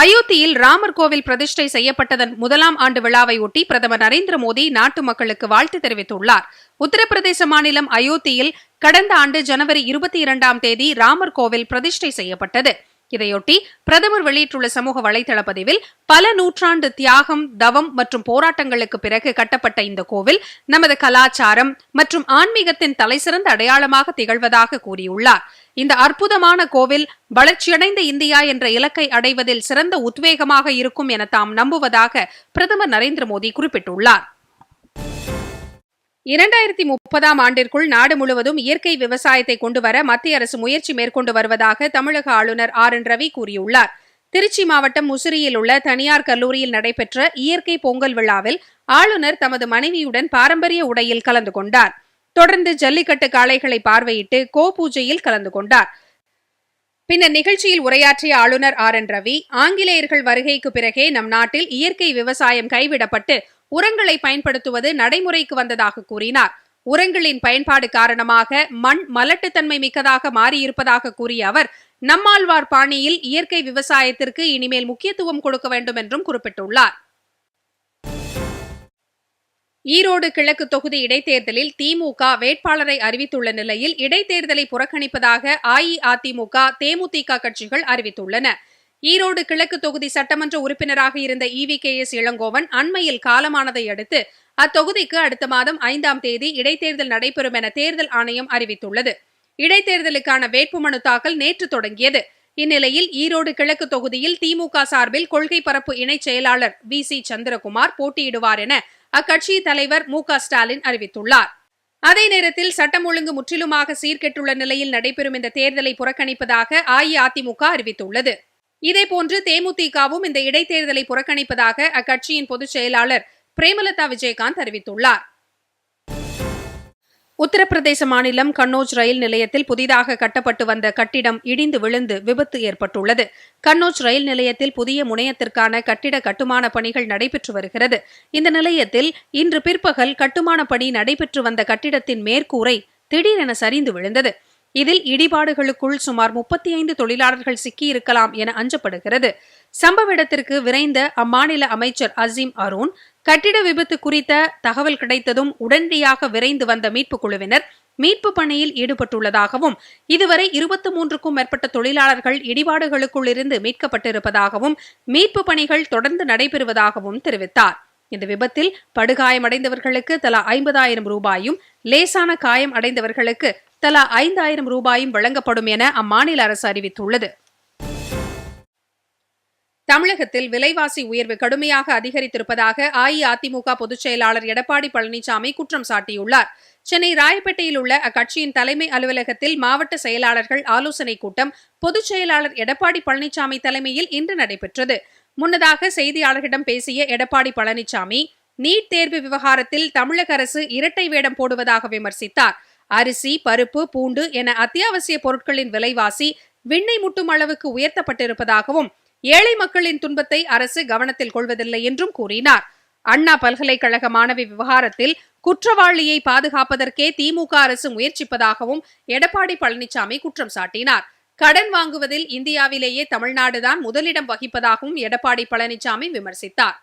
அயோத்தியில் ராமர் கோவில் பிரதிஷ்டை செய்யப்பட்டதன் முதலாம் ஆண்டு விழாவை ஒட்டி பிரதமர் நரேந்திர மோடி நாட்டு மக்களுக்கு வாழ்த்து தெரிவித்துள்ளார். உத்தரப்பிரதேச மாநிலம் அயோத்தியில் கடந்த ஆண்டு ஜனவரி இருபத்தி இரண்டாம் தேதி ராமர் கோவில் பிரதிஷ்டை செய்யப்பட்டது. இதையொட்டி பிரதமர் வெளியிட்டுள்ள சமூக வலைதள பதிவில் பல நூற்றாண்டு தியாகம் தவம் மற்றும் போராட்டங்களுக்கு பிறகு கட்டப்பட்ட இந்த கோவில் நமது கலாச்சாரம் மற்றும் ஆன்மீகத்தின் தலைசிறந்த அடையாளமாக திகழ்வதாக கூறியுள்ளார். இந்த அற்புதமான கோவில் வளர்ச்சியடைந்த இந்தியா என்ற இலக்கை அடைவதில் சிறந்த உத்வேகமாக இருக்கும் என தாம் நம்புவதாக பிரதமர் நரேந்திர மோடி குறிப்பிட்டுள்ளார். இரண்டாயிரத்தி முப்பதாம் ஆண்டிற்குள் நாடு முழுவதும் இயற்கை விவசாயத்தை கொண்டுவர மத்திய அரசு முயற்சி மேற்கொண்டு வருவதாக தமிழக ஆளுநர் ஆர் என் ரவி கூறியுள்ளார். திருச்சி மாவட்டம் முசிறியில் உள்ள தனியார் கல்லூரியில் நடைபெற்ற இயற்கை பொங்கல் விழாவில் ஆளுநர் தமது மனைவியுடன் பாரம்பரிய உடையில் கலந்து கொண்டார். தொடர்ந்து ஜல்லிக்கட்டு காளைகளை பார்வையிட்டு கோ பூஜையில் கலந்து கொண்டார். பின்னர் நிகழ்ச்சியில் உரையாற்றிய ஆளுநர் ஆர். என். ரவி ஆங்கிலேயர்கள் வருகைக்கு பிறகே நம் நாட்டில் இயற்கை விவசாயம் கைவிடப்பட்டு உரங்களை பயன்படுத்துவது நடைமுறைக்கு வந்ததாக கூறினார். உரங்களின் பயன்பாடு காரணமாக மண் மலட்டுத்தன்மை மிக்கதாக மாறியிருப்பதாக கூறிய அவர் நம்மாழ்வார் பாணியில் இயற்கை விவசாயத்திற்கு இனிமேல் முக்கியத்துவம் கொடுக்க வேண்டும் என்றும் குறிப்பிட்டுள்ளார். ஈரோடு கிழக்கு தொகுதி இடைத்தேர்தலில் திமுக வேட்பாளரை அறிவித்துள்ள நிலையில் இடைத்தேர்தலை புறக்கணிப்பதாக அஇஅதிமுக தேமுதிக கட்சிகள் அறிவித்துள்ளன. ஈரோடு கிழக்கு தொகுதி சட்டமன்ற உறுப்பினராக இருந்த இவி கே எஸ் இளங்கோவன் அண்மையில் காலமானதை அடுத்து அத்தொகுதிக்கு அடுத்த மாதம் ஐந்தாம் தேதி இடைத்தேர்தல் நடைபெறும் என தேர்தல் ஆணையம் அறிவித்துள்ளது. இடைத்தேர்தலுக்கான வேட்புமனு தாக்கல் நேற்று தொடங்கியது. இந்நிலையில் ஈரோடு கிழக்கு தொகுதியில் திமுக சார்பில் கொள்கை பரப்பு இணைச் செயலாளர் வி சி சந்திரகுமார் போட்டியிடுவார் என அக்கட்சி தலைவர் மு ஸ்டாலின் அறிவித்துள்ளார். அதே நேரத்தில் சட்டம் ஒழுங்கு முற்றிலுமாக சீர்கெட்டுள்ள நிலையில் நடைபெறும் இந்த தேர்தலை புறக்கணிப்பதாக அஇஅதிமுக அறிவித்துள்ளது. இதேபோன்று தேமுதிகவும் இந்த இடைத்தேர்தலை புறக்கணிப்பதாக அக்கட்சியின் பொதுச் செயலாளர் பிரேமலதா விஜயகாந்த் அறிவித்துள்ளார். உத்தரப்பிரதேச மாநிலம் கன்னோஜ் ரயில் நிலையத்தில் புதிதாக கட்டப்பட்டு வந்த கட்டிடம் இடிந்து விழுந்து விபத்து ஏற்பட்டுள்ளது. கன்னோஜ் ரயில் நிலையத்தில் புதிய முனையத்திற்கான கட்டிட கட்டுமான பணிகள் நடைபெற்று வருகிறது. இந்த நிலையத்தில் இன்று பிற்பகல் கட்டுமான பணி நடைபெற்று வந்த கட்டிடத்தின் மேற்கூரை திடீரென சரிந்து விழுந்தது. இதில் இடிபாடுகளுக்குள் சுமார் முப்பத்தி ஐந்து தொழிலாளர்கள் சிக்கியிருக்கலாம் என அஞ்சப்படுகிறது. சம்பவ இடத்திற்கு விரைந்த அம்மாநில அமைச்சர் அசீம் அருண் கட்டிட விபத்து குறித்த தகவல் கிடைத்ததும் உடனடியாக விரைந்து வந்த மீட்புக் குழுவினர் மீட்பு பணியில் ஈடுபட்டுள்ளதாகவும் இதுவரை இருபத்தி மூன்றுக்கும் மேற்பட்ட தொழிலாளர்கள் இடிபாடுகளுக்குள் இருந்து மீட்கப்பட்டிருப்பதாகவும் மீட்பு பணிகள் தொடர்ந்து நடைபெறுவதாகவும் தெரிவித்தார். இந்த விபத்தில் படுகாயமடைந்தவர்களுக்கு தலா ஐம்பதாயிரம் ரூபாயும் லேசான காயம் அடைந்தவர்களுக்கு தலா ஐந்தாயிரம் ரூபாயும் வழங்கப்படும் என அம்மாநில அரசு அறிவித்துள்ளது. தமிழகத்தில் விலைவாசி உயர்வு கடுமையாக அதிகரித்திருப்பதாக அஇஅதிமுக பொதுச் செயலாளர் எடப்பாடி பழனிசாமி குற்றம் சாட்டியுள்ளார். சென்னை ராயப்பேட்டையில் உள்ள அக்கட்சியின் தலைமை அலுவலகத்தில் மாவட்ட செயலாளர்கள் ஆலோசனைக் கூட்டம் பொதுச் செயலாளர் எடப்பாடி பழனிசாமி தலைமையில் இன்று நடைபெற்றது. முன்னதாக செய்தியாளர்களிடம் பேசிய எடப்பாடி பழனிசாமி நீட் தேர்வு விவகாரத்தில் தமிழக அரசு இரட்டை வேடம் போடுவதாக விமர்சித்தார். அரிசி பருப்பு பூண்டு என அத்தியாவசிய பொருட்களின் விலைவாசி விண்ணை முட்டும் அளவுக்கு உயர்த்தப்பட்டிருப்பதாகவும் ஏழை மக்களின் துன்பத்தை அரசு கவனத்தில் கொள்வதில்லை என்றும் கூறினார். அண்ணா பல்கலைக்கழக மாணவி விவகாரத்தில் குற்றவாளியை பாதுகாப்பதற்கே திமுக அரசு முயற்சிப்பதாகவும் எடப்பாடி பழனிசாமி குற்றம் சாட்டினார். கடன் வாங்குவதில் இந்தியாவிலேயே தமிழ்நாடுதான் முதலிடம் வகிப்பதாகவும் எடப்பாடி பழனிசாமி விமர்சித்தார்.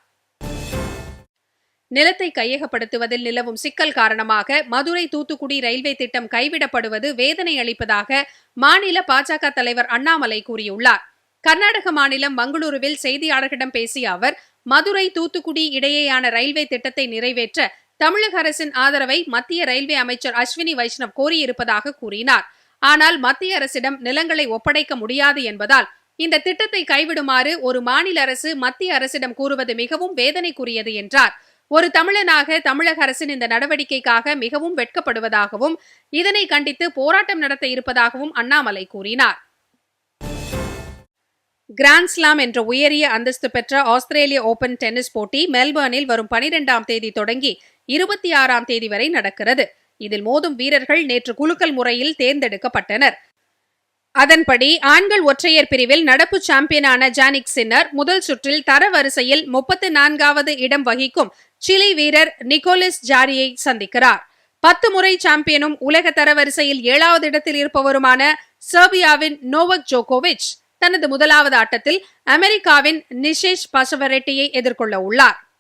நிலத்தை கையகப்படுத்துவதில் நிலவும் சிக்கல் காரணமாக மதுரை தூத்துக்குடி ரயில்வே திட்டம் கைவிடப்படுவது வேதனை அளிப்பதாக மாநில பாஜக தலைவர் அண்ணாமலை கூறியுள்ளார். கர்நாடக மாநிலம் மங்களூருவில் செய்தியாளர்களிடம் பேசிய அவர் மதுரை தூத்துக்குடி இடையேயான ரயில்வே திட்டத்தை நிறைவேற்ற தமிழக அரசின் ஆதரவை மத்திய ரயில்வே அமைச்சர் அஸ்வினி வைஷ்ணவ் கோரியிருப்பதாக கூறினார். ஆனால் மத்திய அரசிடம் நிலங்களை ஒப்படைக்க முடியாது என்பதால் இந்த திட்டத்தை கைவிடுமாறு ஒரு மாநில அரசு மத்திய அரசிடம் கூறுவது மிகவும் வேதனைக்குரியது என்றார். ஒரு தமிழனாக தமிழக அரசின் இந்த நடவடிக்கைக்காக மிகவும் வெட்கப்படுவதாகவும் இதனை கண்டித்து போராட்டம் நடத்த இருப்பதாகவும் அண்ணாமலை கூறினார். கிராண்ட்ஸ்லாம் என்ற உயரிய அந்தஸ்து பெற்ற ஆஸ்திரேலிய ஓபன் டென்னிஸ் போட்டி மெல்பர்னில் வரும் பனிரெண்டாம் தேதி தொடங்கி இருபத்தி ஆறாம் தேதி வரை நடக்கிறது. இதில் மோதும் வீரர்கள் நேற்று குலுக்கல் முறையில் தேர்ந்தெடுக்கப்பட்டனர். அதன்படி ஆண்கள் ஒற்றையர் பிரிவில் நடப்பு சாம்பியனான ஜானிக் சின்னர் முதல் சுற்றில் தரவரிசையில் முப்பத்து நான்காவது இடம் வகிக்கும் சிலி வீரர் நிக்கோலிஸ் ஜாரியை சந்திக்கிறார். பத்து முறை சாம்பியனும் உலக தரவரிசையில் ஏழாவது இடத்தில் இருப்பவருமான சர்பியாவின் நோவக் ஜோகோவிச் தனது முதலாவது ஆட்டத்தில் அமெரிக்காவின் நிஷேஷ் பசவரெட்டியை எதிர்கொள்ள உள்ளார்.